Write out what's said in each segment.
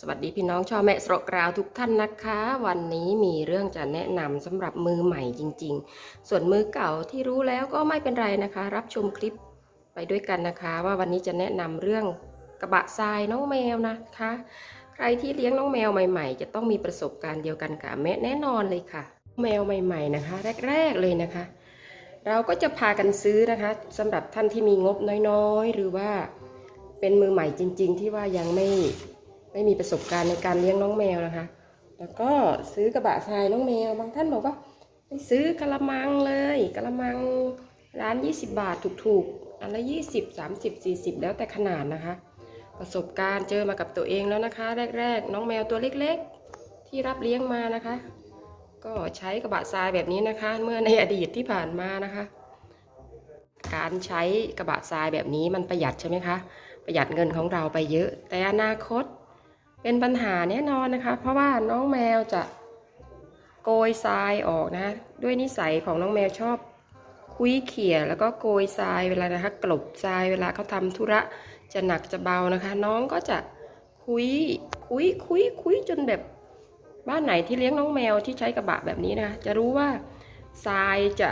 สวัสดีพี่น้องชาวแม่สรกราวทุกท่านนะคะ วันนี้มีเรื่องจะแนะนำสำหรับมือใหม่จริง ๆ ส่วนมือเก่าที่รู้แล้วก็ไม่เป็นไรนะคะ รับชมคลิปไปด้วยกันนะคะ ว่าวันนี้จะแนะนำเรื่องกระบะทรายน้องแมวนะคะ ใครที่เลี้ยงน้องแมวใหม่ ๆ จะต้องมีประสบการณ์เดียวกันกับแม่แน่นอนเลยค่ะ แมวใหม่ ๆนะคะ แรก ๆเลยนะคะ เราก็จะพากันซื้อนะคะสำหรับท่านที่มีงบน้อยๆ หรือว่าเป็นมือใหม่จริง ๆ ที่ว่ายังไม่ ไม่มีประสบการณ์ในการเลี้ยงน้องแมวนะคะ แล้วก็ซื้อกระบะทรายน้องแมว บางท่านบอกว่าไปซื้อกระมังเลยกระมังร้าน 20 บาทถูกๆอันละ 20 30 40 แล้วแต่ขนาดนะคะ ประสบการณ์เจอมากับตัวเองแล้วนะคะ แรก ๆ น้องแมวตัวเล็กๆ ที่รับเลี้ยงมานะคะ ก็ใช้กระบะทรายแบบนี้นะคะ เมื่อในอดีตที่ผ่านมานะคะ การใช้กระบะทรายแบบนี้มันประหยัดใช่ไหมคะประหยัดเงินของเราไปเยอะ แต่อนาคต เป็นปัญหาแน่นอนนะคะ เพราะว่าน้องแมวจะโกยทรายออกนะคะด้วยนิสัยของน้องแมวชอบคุยเขี่ยแล้วก็โกยทรายเวลานะคะ กลบทรายเวลาเขาทำธุระจะหนักจะเบานะคะ น้องก็จะคุยคุยคุยคุยจนแบบบ้านไหนที่เลี้ยงน้องแมวที่ใช้กระบะแบบนี้นะคะ จะรู้ว่าทรายจะ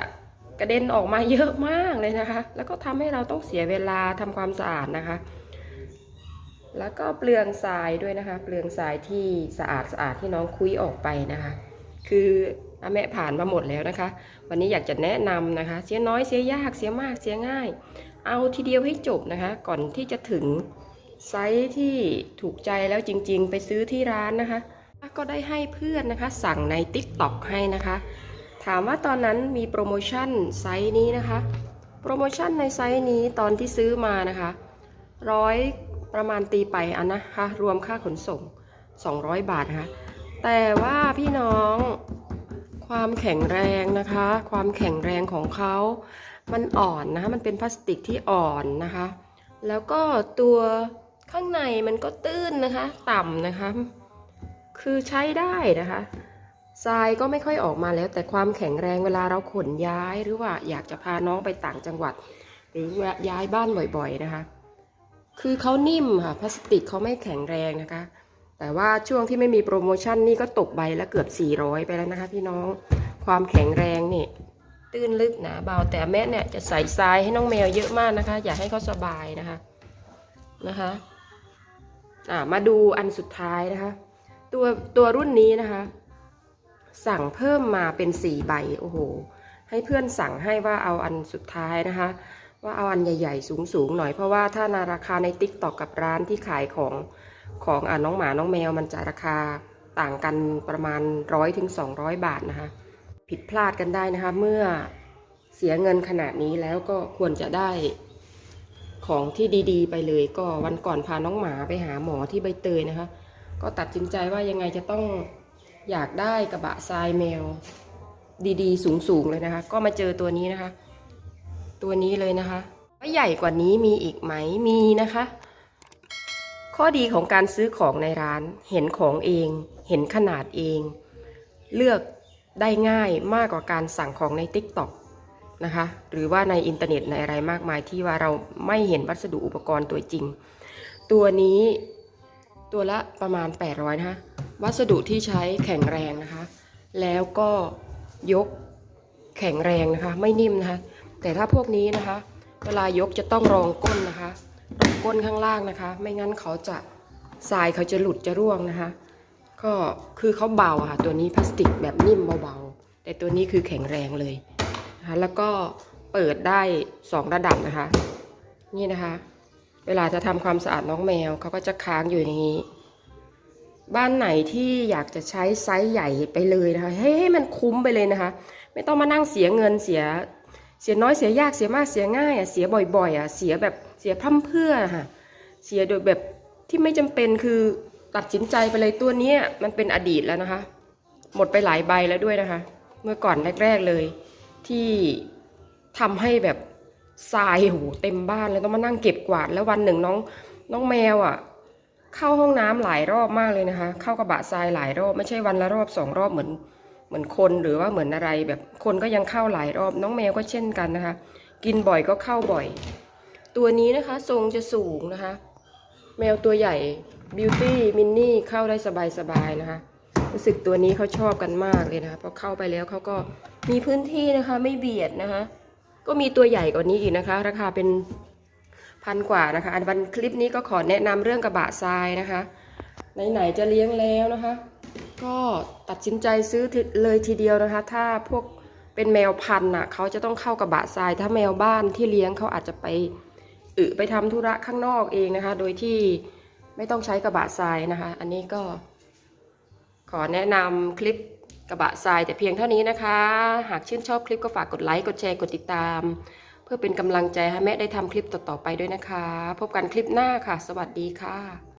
กระเด็นออกมาเยอะมากเลยนะคะ แล้วก็ทำให้เราต้องเสียเวลาทำความสะอาดนะคะ แล้วก็เปลืองทรายด้วยนะคะ เปลืองทรายที่สะอาดสะอาดที่น้องคุยออกไปนะคะ คืออาแม่ผ่านมาหมดแล้วนะคะ วันนี้อยากจะแนะนำนะคะ เสียน้อยเสียยากเสียมากเสียง่าย เอาทีเดียวให้จบนะคะ ก่อนที่จะถึงไซส์ที่ถูกใจแล้วจริงๆ ไปซื้อที่ร้านนะคะ ก็ได้ให้เพื่อนนะคะสั่งใน TikTok ให้นะคะ ถามว่าตอนนั้นมีโปรโมชั่นไซส์นี้นะคะ โปรโมชั่นในไซส์นี้ตอนที่ซื้อมานะคะร้อย ประมาณตีไปอันนะคะรวมค่าขนส่ง 200 บาทนะคะแต่ว่าพี่น้องความแข็งแรงนะคะ ความแข็งแรงของเขามันอ่อนนะคะมันเป็นพลาสติกที่อ่อนนะคะ แล้วก็ตัวข้างในมันก็ตื้นนะคะ ต่ำนะคะ คือใช้ได้นะคะทรายก็ไม่ค่อยออกมาแล้ว แต่ความแข็งแรงเวลาเราขนย้ายหรือว่าอยากจะพาน้องไปต่างจังหวัด หรือย้ายบ้านบ่อยๆนะคะ คือเขานิ่มค่ะพลาสติกเขาไม่แข็งแรงนะคะ แต่ว่าช่วงที่ไม่มีโปรโมชั่นนี่ก็ตกใบละเกือบ 400 ไปแล้วนะคะ พี่น้องความแข็งแรงนี่ตื้นลึกหนาเบาแต่แม่เนี่ยจะใส่ทรายให้น้องแมวเยอะมากนะคะ อยากให้เขาสบายนะคะนะคะอ่ามาดูอันสุดท้ายนะคะ ตัวตัวรุ่นนี้นะคะ สั่งเพิ่มมาเป็นสี่ใบโอ้โหให้เพื่อนสั่งให้ว่าเอาอันสุดท้ายนะคะ ว่าเอาอันใหญ่ๆ สูงๆหน่อยเพราะว่าถ้านาราคาในติ๊กตอกกับร้านที่ขายของของอ่าน้องหมาน้องแมวมันจะราคาต่างกันประมาณร้อยถึงสองร้อยบาทนะคะ ผิดพลาดกันได้นะคะ เมื่อเสียเงินขนาดนี้แล้วก็ควรจะได้ของที่ดีๆ ไปเลยก็วันก่อนพาน้องหมาไปหาหมอที่ใบเตยนะคะ ก็ตัดสินใจว่ายังไงจะต้องอยากได้กระบะทรายแมวดีๆ สูงๆเลยนะคะ ก็มาเจอตัวนี้นะคะ ตัวนี้เลยนะคะว่าใหญ่กว่านี้มีอีกไหมมีนะคะ ข้อดีของการซื้อของในร้านเห็นของเอง เห็นขนาดเอง เลือกได้ง่ายมากกว่าการสั่งของใน t ิ k t o k นะคะหรือว่าในอินเทอร์เน็ตในอะไรมากมายที่ว่าเราไม่เห็นวัสดุอุปกรณ์ตัวจริง ตัวนี้ตัวละประมาณ 800นะคะวัสดุที่ใช้แข็งแรงนะคะ แล้วก็ยกแข็งแรงนะคะ ไม่นิ่มนะคะ แต่ถ้าพวกนี้นะคะ เวลายกจะต้องรองก้นนะคะรองก้นข้างล่างนะคะ ไม่งั้นเขาจะทรายเขาจะหลุดจะร่วงนะคะ ก็คือเขาเบาค่ะ ตัวนี้พลาสติกแบบนิ่มเบาๆ แต่ตัวนี้คือแข็งแรงเลยนะคะแล้วก็เปิดได้สองระดับนะคะ นี่นะคะ เวลาจะทำความสะอาดน้องแมวเขาก็จะค้างอยู่อย่างนี้ บ้านไหนที่อยากจะใช้ไซส์ใหญ่ไปเลยนะคะให้ให้มันคุ้มไปเลยนะคะ ไม่ต้องมานั่งเสียเงินเสีย เสียน้อยเสียยากเสียมากเสียง่ายอะเสียบ่อยๆอะเสียแบบเสียพร่ำเพื่ออะค่ะเสียโดยแบบที่ไม่จำเป็นคือตัดสินใจไปเลยตัวเนี้ยมันเป็นอดีตแล้วนะคะ หมดไปหลายใบแล้วด้วยนะคะ เมื่อก่อนแรก ๆเลย ที่ทำให้แบบทรายโหเต็มบ้านเลยต้องมานั่งเก็บกวาดแล้ววันหนึ่งน้องน้องแมวอะ เข้าห้องน้ำหลายรอบมากเลยนะคะ เข้ากระบะทรายหลายรอบไม่ใช่วันละรอบสองรอบเหมือน เหมือนคนหรือว่าเหมือนอะไรแบบคนก็ยังเข้าหลายรอบน้องแมวก็เช่นกันนะคะ กินบ่อยก็เข้าบ่อย ตัวนี้นะคะทรงจะสูงนะคะ แมวตัวใหญ่บิวตี้มินนี่เข้าได้สบายๆนะคะรู้สึกตัวนี้เขาชอบกันมากเลยนะคะพอเข้าไปแล้วเขาก็มีพื้นที่นะคะไม่เบียดนะคะ ก็มีตัวใหญ่กว่านี้อีกนะคะ ราคาเป็นพันกว่านะคะ อันวันคลิปนี้ก็ขอแนะนำเรื่องกระบะทรายนะคะ ไหนๆจะเลี้ยงแล้วนะคะ ก็ตัดสินใจซื้อเลยทีเดียวนะคะ ถ้าพวกเป็นแมวพันธุ์น่ะเขาจะต้องเข้ากระบะทราย ถ้าแมวบ้านที่เลี้ยงเขาอาจจะไปอึไปทำธุระข้างนอกเองนะคะ โดยที่ไม่ต้องใช้กระบะทรายนะคะ อันนี้ก็ ขอแนะนำคลิปกระบะทรายแต่เพียงเท่านี้นะคะ หากชื่นชอบคลิปก็ฝากกดไลค์ กดแชร์ กดติดตาม เพื่อเป็นกำลังใจให้แม่ได้ทำคลิปต่อๆไปด้วยนะคะ พบกันคลิปหน้าค่ะ สวัสดีค่ะ